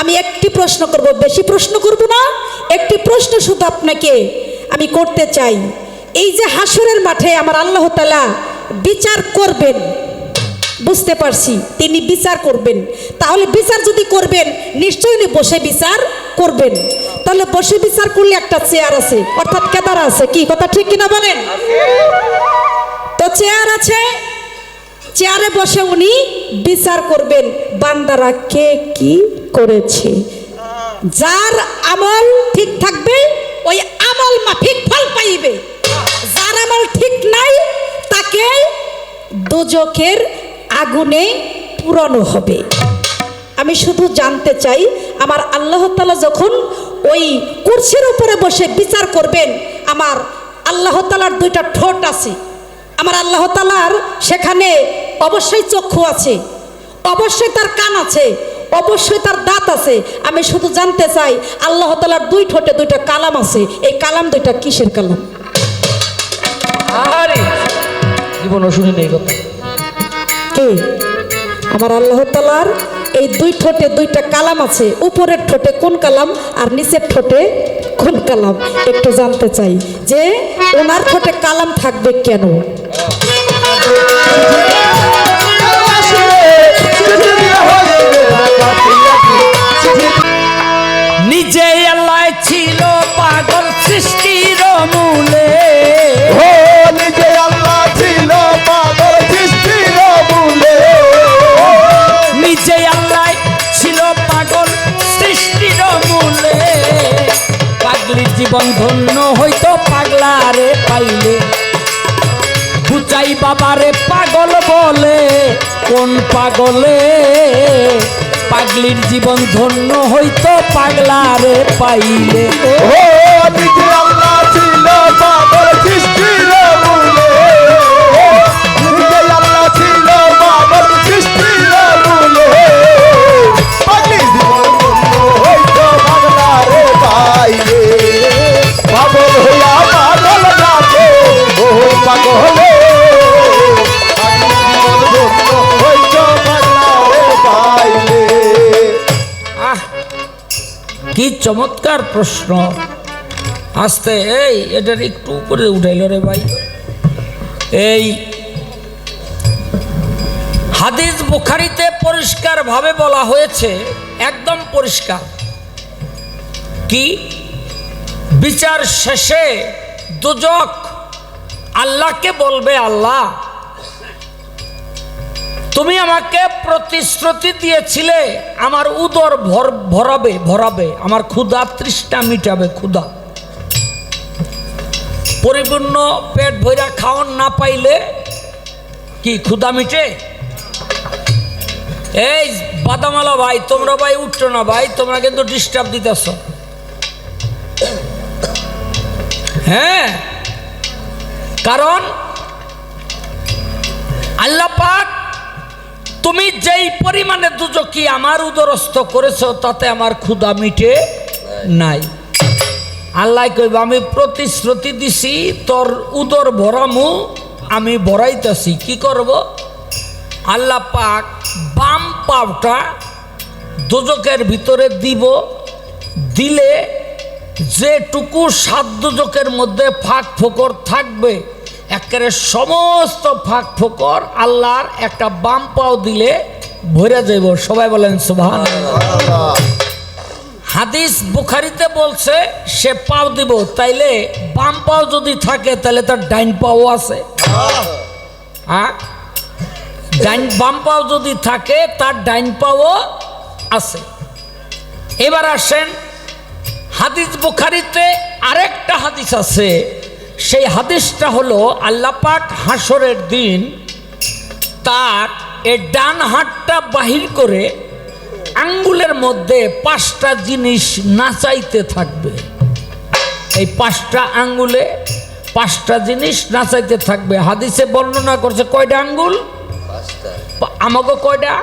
আমি একটি প্রশ্ন করব, বেশি প্রশ্ন করব না, একটি প্রশ্ন শুধু আপনাকে আমি করতে চাই। এই যে হাসরের মাঠে আমার আল্লাহ তালা বিচার করবেন, বুঝতে পারছি, তিনি বিচার করবেন। তাহলে বিচার যদি করবেন, নিশ্চয়ই উনি বসে বিচার করবেন। তাহলে বসে বিচার করলে একটা চেয়ার আছে, অর্থাৎ কেদারা আছে, কি কথা ঠিক কিনা বলেন? তো চেয়ার আছে, চেয়ারে বসে উনি বিচার করবেন। বান্দারা কে কি করেছে? যার আমল ঠিক থাকবে, ওই আমল মাফিক ফল পাইবে। যার আমল ঠিক নাই, তাকে দোজকের আগুনে পুরানো হবে। আমি শুধু জানতে চাই, আমার আল্লাহ তালা যখন ওই কুর্সির উপরে বসে বিচার করবেন, আমার আল্লাহ তালার দুইটা ঠোঁট আছে। আমার আল্লাহ তালার সেখানে অবশ্যই চক্ষু আছে। অবশ্যই তার কান আছে অবশ্যই তার দাঁত আছে। আমি শুধু জানতে চাই আল্লাহ তালার দুই ঠোঁটে দুইটা কালাম আছে এই কালাম দুইটা কিসের কালাম? আরে শুনি নেই কথা। কে? আমার আল্লাহ তালার এই দুই ঠোঁটে দুইটা কালাম আছে উপরের ঠোঁটে কোন কালাম আর নিচের ঠোঁটে কোন কালাম? একটু জানতে চাই যে ওনার ঠোঁটে কালাম থাকবে কেন? নিজে আল্লাহ ছিল পাগল সৃষ্টির মূলে। ও নিজে আল্লাহ ছিল পাগল সৃষ্টির মূলে। নিজে আল্লাহ ছিল পাগল সৃষ্টির মূলে। পাগলির জীবন ধন্য হইতো পাগলারে পাইলে। বুচাই বাবারে পাগল বলে কোন পাগলে? পাগলির জীবন ধন্য হইতো পাগলারে পাইলে। ও ছিল পাগল চমৎকার প্রশ্ন। আস্তে, এই, এটার একটু উপরে উঠাইল রে ভাই। এই, হাদিস বুখারিতে পরিষ্কারভাবে বলা হয়েছে, একদম পরিষ্কার। কি? বিচার শেষে দুজক আল্লাহকে বলবে আল্লাহ তুমি আমাকে প্রতিশ্রুতি দিয়েছিলে, আমার উদর ভর, ভরাবে ভরাবে, আমার ক্ষুধা তৃষ্ণা মিটাবে ক্ষুধা। পরিপূর্ণ পেট ভৈরা খাওয়ান না পাইলে কি ক্ষুধা মিটে? এই বাদামালা ভাই, তোমরা ভাই উঠছো না ভাই, তোমরা কিন্তু ডিস্টার্ব দিতেছ। হ্যাঁ কারণ আল্লাহ পাক তুমি যেই পরিমাণে দুজকি আমার উদরস্থ করেছ, তাতে আমার ক্ষুধা মিটে নাই। আল্লাহ কইব, আমি প্রতিশ্রুতি দিছি, তোর উদর ভরামু, আমি ভরাইতেছি, কি করব? আল্লাহ পাক বাম পাওটা দুজকের ভিতরে দিব, দিলে যেটুকু সাত দুজকের মধ্যে ফাঁক ফোকর থাকবে একেবারে সমস্ত ফাঁক ফোকর আল্লাহর একটা বাম পাও দিলে ভরে যাইব। সবাই বলেন সুভান হাদিস বুখারিতে বলছে, সে পাও দিব, তাইলে বাম পাও যদি থাকে তাহলে তার ডাইন পাও আছে। হ্যাঁ ডাইন, বাম পাও যদি থাকে, তার ডাইন পাও আছে। এবার আসেন, হাদিস বুখারিতে আরেকটা হাদিস আছে। সেই হাদিসটা হলো আল্লাপাক হাসরের দিন তার এ ডান হাতটা বাহির করে আঙ্গুলের মধ্যে পাঁচটা জিনিস নাচাইতে থাকবে। এই পাঁচটা আঙ্গুলে পাঁচটা জিনিস নাচাইতে থাকবে। হাদিসে বর্ণনা করছে কয়টা আঙ্গুল? আমাকে কয়টা?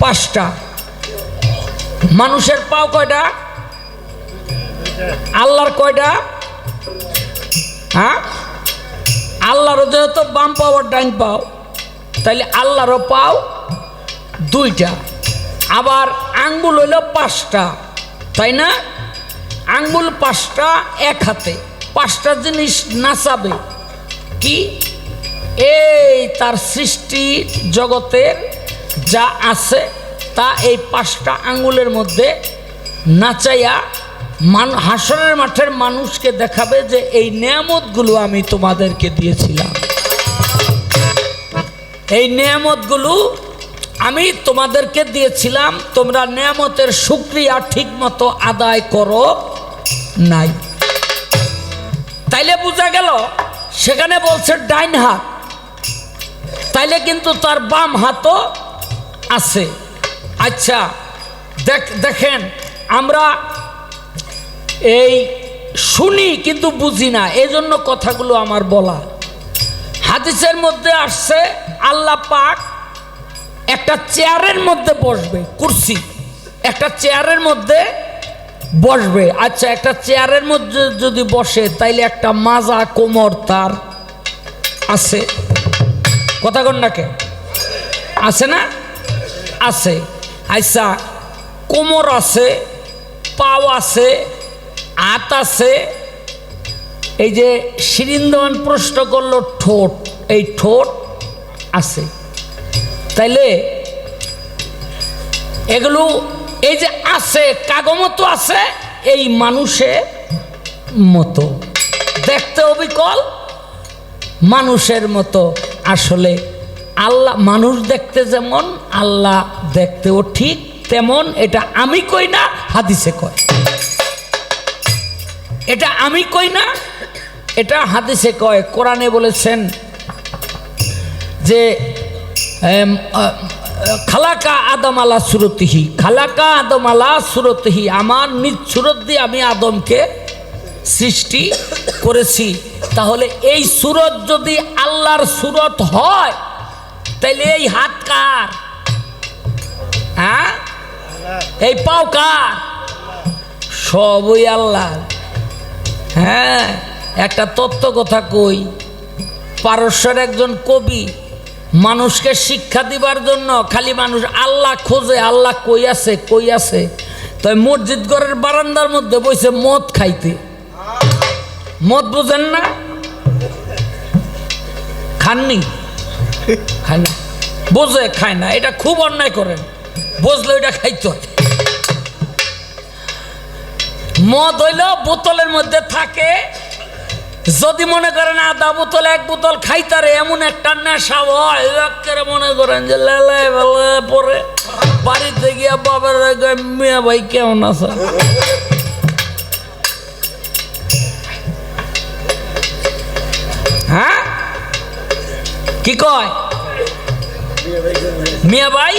পাঁচটা। মানুষের পাও কয়টা? আল্লাহর কয়টা? হ্যাঁ? আল্লাহরও যেহেতু বাম পাও আর ডাইন পাও, তাইলে আল্লাহরও পাও দুইটা। আবার আঙ্গুল হইল পাঁচটা, তাই না? আঙ্গুল পাঁচটা এক হাতে, পাঁচটা জিনিস নাচাবে। কি? এই তার সৃষ্টি জগতের যা আছে, তা এই পাঁচটা আঙ্গুলের মধ্যে নাচাইয়া মান, হাসরের মাঠের মানুষকে দেখাবে যে এই নিয়ামতগুলো আমি তোমাদেরকে দিয়েছিলাম। এই নিয়ামতগুলো আমি তোমাদেরকে দিয়েছিলাম, তোমরা নিয়ামতের সুক্রিয়া ঠিকমতো আদায় করো নাই। তাইলে বোঝা গেল, সেখানে বলছে ডাইন হাত। তাইলে কিন্তু তার বাম হাতও আছে। আচ্ছা দেখ, দেখেন, আমরা এই শুনি কিন্তু বুঝি না এই জন্য কথাগুলো আমার বলা। হাদিসের মধ্যে আসছে, আল্লাহ পাক একটা চেয়ারের মধ্যে বসবে, কুর্সি। একটা চেয়ারের মধ্যে বসবে। আচ্ছা একটা চেয়ারের মধ্যে যদি বসে, তাইলে একটা মাজা, কোমর তার আছে। কথা কন নাকে আছে না? আছে। আচ্ছা কোমর আছে, পাও আছে হাত আছে এই যে শিরিন্দন প্রশ্ন করল ঠোঁট, এই ঠোঁট আছে। তাইলে এগুলো এই যে আছে, কাগমতো আছে, এই মানুষের মতো। দেখতে অবিকল মানুষের মতো। আসলে আল্লাহ, মানুষ দেখতে যেমন, আল্লাহ দেখতেও ঠিক, তেমন এটা আমি কই না, হাদিসে কয়। এটা আমি কই না? এটা হাদিসে কয়, কোরআনে বলেছেন যে খালাকা আদম আলা সুরতিহি, খালাকা আদম আলা সুরতিহি, আমার নিজ সুরত দিয়ে আমি আদমকে সৃষ্টি করেছি। তাহলে এই সুরত যদি আল্লাহর সুরত হয় তাহলে এই হাত কার? হ্যাঁ এই পাও কার? সবই আল্লাহর। হ্যাঁ একটা তত্ত্ব কথা কই। পারস্যের একজন কবি মানুষকে শিক্ষা দিবার জন্য খালি মানুষ আল্লাহ খোঁজে, আল্লাহ কই আছে কই আছে। তাই মসজিদ ঘরের বারান্দার মধ্যে বসে মদ খাইতে। মদ বুঝেন না? খাননি? খান। বোঝে, খায় না। এটা খুব অন্যায় করেন। বুঝলে এটা খাইতে হয়। মদ হইল বোতলের মধ্যে থাকে। যদি মনে করেন আধা বোতল, এক বোতল খাইতারে, এমন একটা নেশা হয় একেবারে মনে করেন যে লেলায় বেলায় পরে বাড়িতে গিয়া বাবার মিয়া ভাই, কেমন আছে? হ্যাঁ? কি কয়? মিয়া ভাই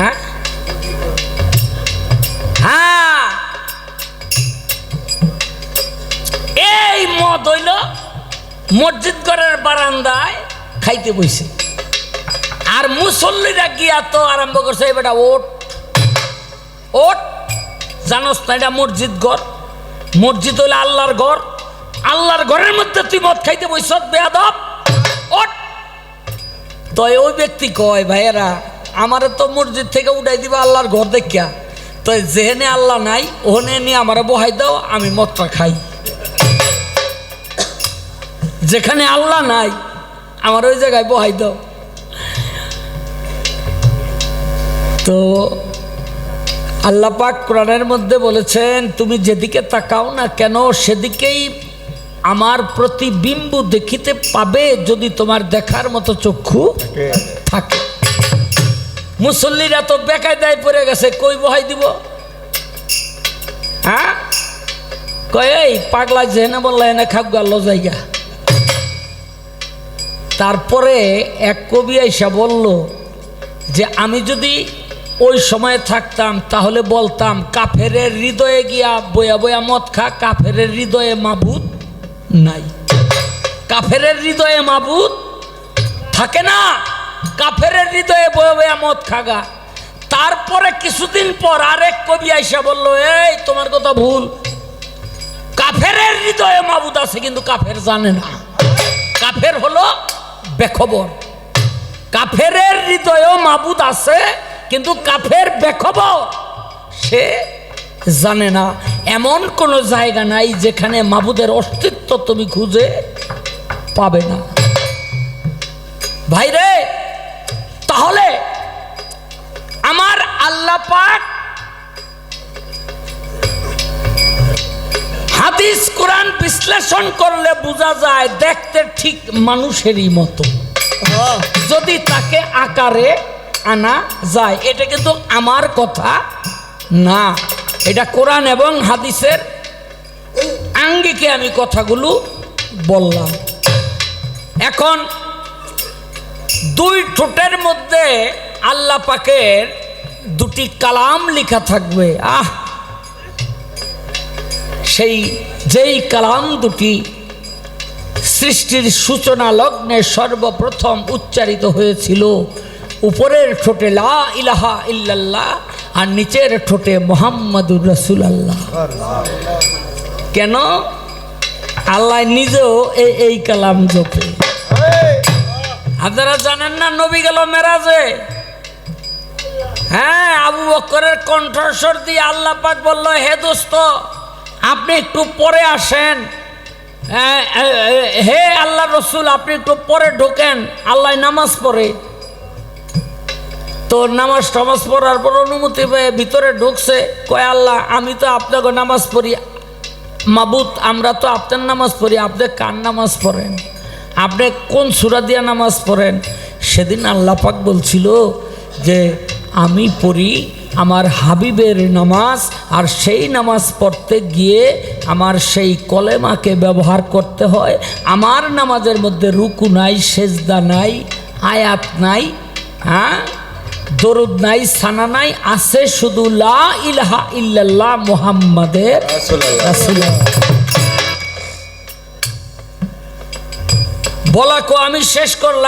হ্যাঁ হ্যাঁ এই মদ হইল মসজিদ ঘরের বারান্দায় খাইতে বইছে। আর মুসল্লিরা গিয়া তো আরম্ভ করছে বেটা ওট ওট জানোস না এটা মসজিদ ঘর? মসজিদ হইলে আল্লাহর ঘর। আল্লাহর ঘরের মধ্যে তুই মদ খাইতে বইস বেয়াদব। ওট তো ওই ব্যক্তি কয়, ভাইয়েরা আমারে তো মসজিদ থেকে উঠাই দিবা আল্লাহর ঘর দেখিয়া। তো যেহেনে আল্লাহ নাই ওখানে নিয়ে আমারে বহাই দাও আমি মদটা খাই। যেখানে আল্লাহ নাই আমার ওই জায়গায় বহাই দাও। তো আল্লাহ পাক কোরআনের মধ্যে বলেছেন তুমি যেদিকে তাকাও না কেন সেদিকেই আমার প্রতিবিম্ব দেখিতে পাবে যদি তোমার দেখার মতো চক্ষু থাকে। মুসল্লিরা তো বেকায়দায় পড়ে গেছে, কই বহাই দিব? হ্যাঁ? কয়, এই পাগলা যেনে বললা এনে খাক গেল জায়গা। তারপরে এক কবি আইসা বলল যে, আমি যদি ওই সময়ে থাকতাম, তাহলে বলতাম, কাফেরের হৃদয়ে গিয়া বয়া বয়া মদ খা, কাফেরের হৃদয়ে মাবুদ নাই। কাফেরের হৃদয়ে মাবুদ থাকে না। কাফেরের হৃদয়ে বয়ে বয়া মদ খাগা। তারপরে কিছুদিন পর আরেক কবি আইসা বলল, এই, তোমার কথা ভুল। কাফেরের হৃদয়ে মাবুদ আছে, কিন্তু কাফের জানে না। কাফের হলো বেখবর। কাফেরের হৃদয়েও মাবুদ আছে, কিন্তু কাফের বেখবর সে জানে না। এমন কোনো জায়গা নাই যেখানে মাবুদের অস্তিত্ব তুমি খুঁজে পাবে না। ভাইরে পাক হাদিস কোরআন বিশ্লেষণ করলে বোঝা যায় দেখতে ঠিক মানুষেরই মতো। যদি তাকে আকারে আনা যায় এটা কিন্তু আমার কথা না। এটা কোরআন এবং হাদিসের আঙ্গিকে আমি কথাগুলো বললাম। এখন দুই ঠোঁটের মধ্যে আল্লাহ পাকের দুটি কালাম লেখা থাকবে। আহ! সেই যেই কালাম দুটি সৃষ্টির সূচনা লগ্নে সর্বপ্রথম উচ্চারিত হয়েছিল। উপরের ঠোঁটে লা ইলাহা ইল্লাল্লাহ আর নিচের ঠোঁটে মোহাম্মদুর রসুল আল্লাহ কেন? আল্লাহ নিজেও এই এই কালাম জপে। আপনারা জানেন না নবী গেল মেরাজে? হ্যাঁ আবু বক্করের কণ্ঠস্বর দিয়ে আল্লাহ বলল, হে দোস্ত, আপনি একটু পরে আসেন। হে আল্লাহ রসুল, আপনি একটু পরে ঢোকেন, আল্লাহ নামাজ পড়ে। তো নামাজ টামাজ পড়ার পর অনুমতি পেয়ে ভিতরে ঢুকছে, কয়, আল্লাহ, আমি তো আপনাকে নামাজ পড়ি। মাবুত, আমরা তো আপনার নামাজ পড়ি, আপনি কার নামাজ পড়েন? আপনি কোন সুরা দিয়া নামাজ পড়েন? সেদিন আল্লাহ পাক বলছিল যে আমি পড়ি আমার হাবিবের নামাজ আর সেই নামাজ পড়তে গিয়ে আমার সেই কলেমাকে ব্যবহার করতে হয়। আমার নামাজের মধ্যে রুকু নাই সেজদা নাই আয়াত নাই হ্যাঁ? দরুদ নাই সানা নাই আছে শুধু লা ইলাহা ইল্লাল্লাহ মুহাম্মাদের বলা কো আমি শেষ করলাম।